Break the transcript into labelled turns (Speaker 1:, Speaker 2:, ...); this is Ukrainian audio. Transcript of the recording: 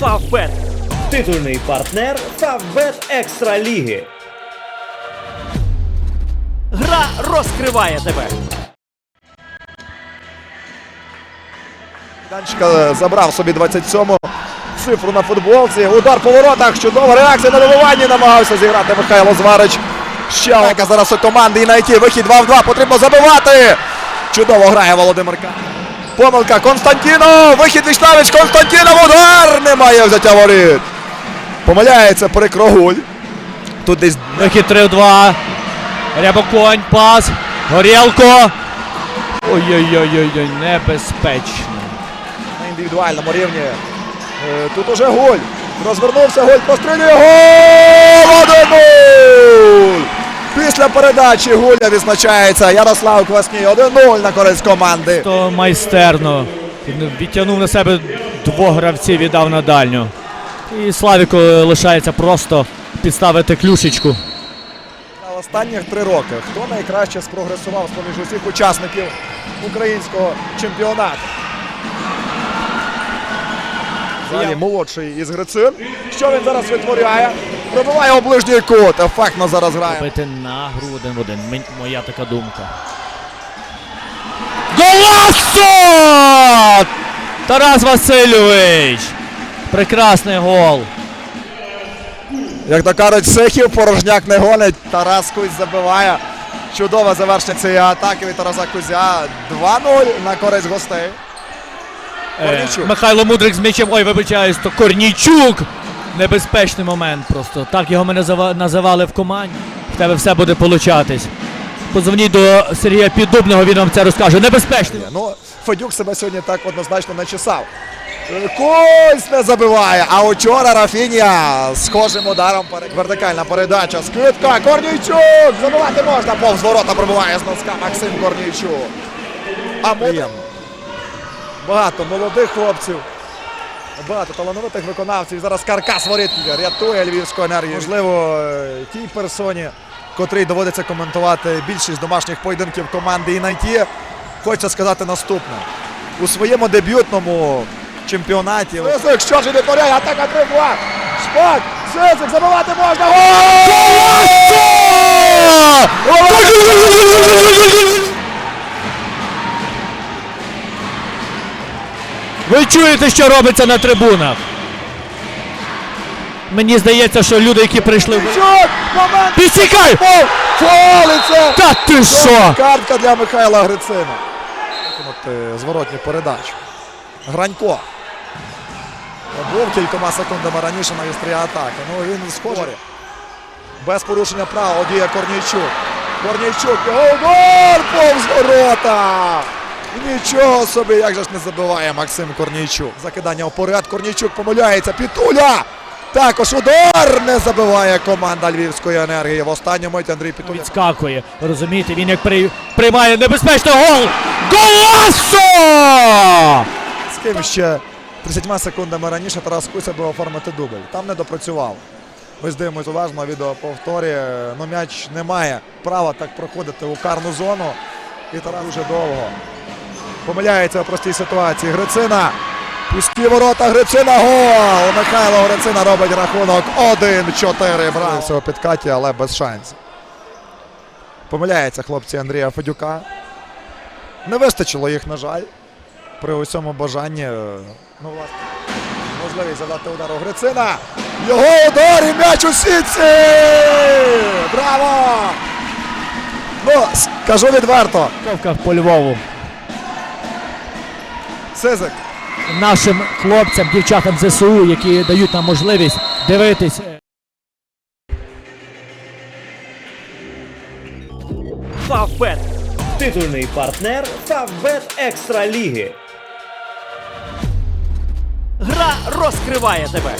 Speaker 1: Фавбет. Титульний партнер Фавбет Екстра Ліги. Гра розкриває тебе.
Speaker 2: Данчика забрав собі 27-му цифру на футболці. Удар по воротах. Чудова реакція на добиванні. Намагався зіграти Михайло Зварич. Ще одна зараз у команди і знайти. Вихід 2 в 2. Потрібно забивати. Чудово грає Володимир Ка. Помилка Константінов. Вихід Вічнавич. Константінов. Удар. Немає взяття воріт. Помиляється Перекрогуль. Тут десь
Speaker 3: Вихід 3-2. Рябоконь, пас. Горілко. Ой-ой-ой, небезпечно.
Speaker 2: на індивідуальному рівні. Е, Тут уже голь. Розвернувся голь, пострілює гол! 1-0! Передачі Гуля відзначається Ярослав Квасній. 1-0 на користь команди.
Speaker 3: То майстерно. Він відтягнув на себе двох гравців, віддав на дальню. І Славіку лишається просто підставити клюшечку.
Speaker 2: На останніх три роки хто найкраще спрогресував з-поміж усіх учасників українського чемпіонату? Далі молодший із Грицин. Що він зараз витворяє? Пробиває у ближній кут. Ефектно зараз грає.
Speaker 3: Бити на гру один в один. Моя така думка. Голасо! Тарас Васильович! Прекрасний гол.
Speaker 2: Як то кажуть, сихів порожняк не гонить. Тарас Кузь забиває. Чудове завершення цієї атаки від Тараса Кузя. 2-0 на користь гостей.
Speaker 3: Е, Михайло Мудрик з м'ячем. Ой, вибачаюсь, то Корнійчук. Небезпечний момент просто. Так його ми називали в команді. В тебе все буде получатись. Позвоніть до Сергія Піддубного, він вам це розкаже. Небезпечний.
Speaker 2: Ну, Федюк себе сьогодні так однозначно не чесав. Е, не забиває. А учора Рафінія схожим ударом вертикальна передача. Скидка. Корнійчук! Забивати можна. Повз ворота пробиває з носка Максим Корнійчук. А. Багато молодих хлопців. Багато талановитих виконавців. Зараз каркас воріт рятує львівську енергію. Можливо, е, тій персоні, котрій доводиться коментувати більшість домашніх поєдинків команди Інайті, хочеться сказати наступне. У своєму дебютному чемпіонаті. Сизик, що ж не поряє, атака 3-2. Шпак, Сизик, забивати можна.
Speaker 3: Ви чуєте, що робиться на трибунах? Мені здається, що люди, які прийшли. Підсікай!
Speaker 2: Фол, фол, це.
Speaker 3: Та ти що?
Speaker 2: Картка для Михайла Грицина. Виконати зворотню передачу. Гранько. Був кількома секундами раніше на вістрі атаки. Ну він схожий. Без порушення права діє Корнійчук. Корнійчук, його удар повз ворота. Нічого собі, як же ж не забиває Максим Корнійчук. Закидання вперед. Корнійчук помиляється. Пітуля. Також удар не забиває команда Львівської енергії. В останньому мить Андрій Пітуля.
Speaker 3: Відскакує. Розумієте, він як при... приймає небезпечний гол! Голасо!
Speaker 2: З ким ще 30 секундами раніше Тарас Куся би оформити дубль. Там не допрацював. Ось дивимось уважно відео повторі. Ну м'яч не має права так проходити у карну зону. І Тарас дуже довго. Помиляється у простій ситуації. Грицина. Пусті ворота Грицина. Гол! Михайло Грицина робить рахунок 1-4. Браво. Всього підкаті, але без шансів. Помиляється хлопці Андрія Федюка. Не вистачило їх, на жаль при усьому бажанні. е, Ну, власне, можливість задати удару Грицина. Його удар і м'яч у сітці! Браво! Ну, скажу відверто,
Speaker 3: по Львову.
Speaker 2: Сизик.
Speaker 3: Нашим хлопцям, дівчатам ЗСУ, які дають нам можливість дивитись.
Speaker 1: Фавбет. Титульний партнер Фавбет Екстра Ліги. Гра розкриває тебе.